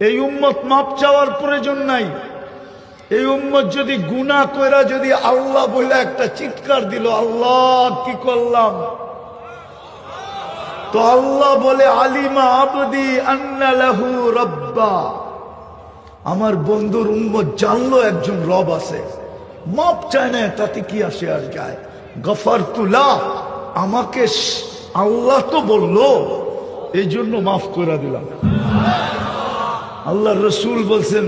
এই উম্মত মাপ চাওয়ার প্রয়োজন নাই। এই উম্মত যদি গুনা কইরা যদি আল্লাহ বলে একটা চিৎকার দিল, আল্লাহ, কি করলাম? তো আল্লাহ বলে, আলিমা আবদি আন্না লাহু রব্বা। আমার বন্ধুর উম্মত জানলো একজন রব আছে। মাপ চায় না, তাতে কি আসে আর যায়? গফার তুলা আমাকে আল্লাহ তো বলল। এই জন্য মাফ করে দিলাম। আল্লাহ রসুল বলছেন,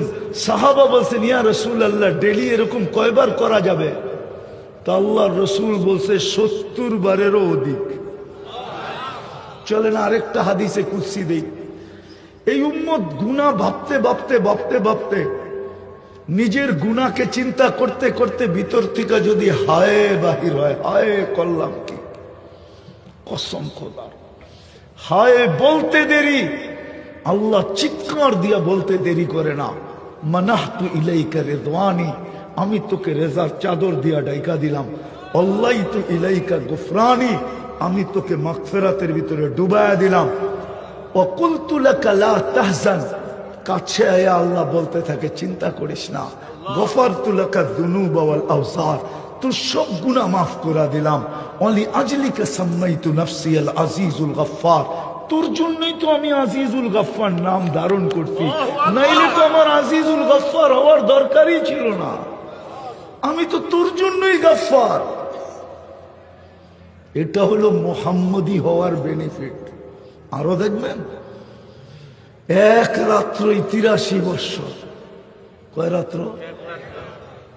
সাহাবা বলছেন, ইয়া রসুল আল্লাহ ডেলি এরকম কয়বার করা যাবে? তা আল্লাহ রসুল বলছে, সত্তর বারেরও অধিক। চলেন আরেকটা হাদিসে কুৎসি দেই। এই উম্মত গুণা ভাবতে ভাবতে ভাবতে ভাবতে, নিজের গুণাকে চিন্তা করতে করতে ভিতর থেকে যদি হায় বাহির হয়, হায় করলাম কি? খোদার। হায় বলতে দেরি আল্লাহ চিৎকার দিয়া বলতে দেরি করে না। মানাহ তু ইলাইকা রেদওয়ানি, আমি তোকে রেজার চাদর দিয়া ডাইকা দিলাম। আল্লাহ তু ইলাইকা গুফরানি, আমি তোকে মাগফিরাতের ভিতরে ডুবায়া দিলাম। তাহজান, কাছে আল্লাহ বলতে থাকে, চিন্তা করিস না। গফার তুলাকা দুনুব ওয়াল আওসার, তোর সব গুণা মাফ করে দিলাম। অলি আজলিকে সাম্মাইতু নফসি আল আজিজুল গফফার তোর জন্যই তো আমি আজিজুল গফফার নাম ধারণ করছি। নাইলে তো আমার আজিজুল গফফার হওয়ার দরকারই ছিল না। আমি তো তোর জন্যই গফফার। এটা হলো মোহাম্মদী হওয়ার বেনিফিট আরও দেখবেন? এক রাত্রই তিরাশি বৎসর। কয় রাত্র?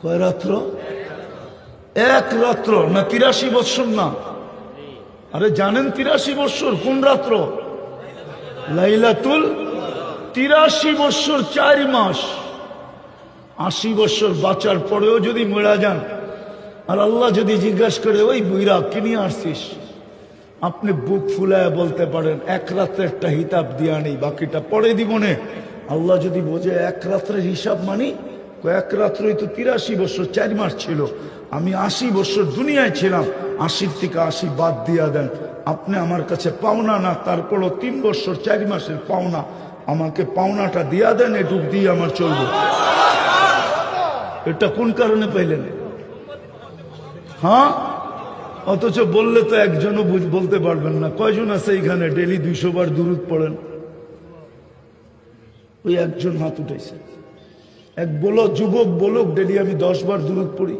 কয় রাত্র? এক রাত্র। না, তিরাশি বৎসর না। আরে জানেন তিরাশি বৎসর কোন রাত্র? লাইলাতুল তিরাশি বৎসর চার মাস। আশি বৎসর বাঁচার পরেও যদি মেরা যান, আর আল্লাহ যদি জিজ্ঞাসা করে, ওই বুইরা, কি নিয়ে আসছিস? আপনি বুক ফুলায় বলতে পারেন, এক রাত্রে একটা হিতাব দিয়া নেই, বাকিটা পরে দিব নে। আল্লাহ যদি বোঝে, এক রাত্রের হিসাব মানি? কয়েক রাত্রই তো তিরাশি বছর চার মাস ছিল। আমি আশি বছর দুনিয়ায় ছিলাম। আশির থেকে আশি বাদ দিয়া দেন। আপনি আমার কাছে পাওনা না, তারপরও তিন বছর, চার মাসের পাওনা। আমাকে পাওনাটা দিয়া দেন এটুক দিয়ে আমার চলবে। এটা কোন কারণে পাইলেন? হ্যাঁ? অথচ বললে তো একজনও বলতে পারবেন না। কয়জন আছে এইখানে? ডেলি দুইশো বার দূরত পড়েন। ওই একজন হাত উঠেছে এক বলো যুবক, বলুক, ডেলি আমি দশ বার দূরত পড়ি।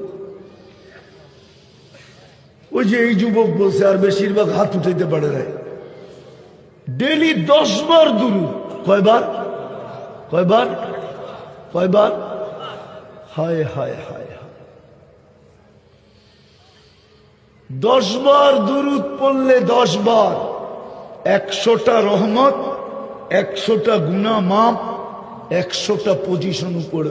ওই যে এই যুবক বলছে, আর বেশিরভাগ হাত উঠাইতে পারে না ডেলি দশ বার দূরত কয়বার? কয়বার? কয়বার? হায় হায় হায় দশ বার দুরুদ পড়লে দশ বার। একশোটা রহমত, একশোটা গুনা মাপ একশোটা পজিশন উপরে।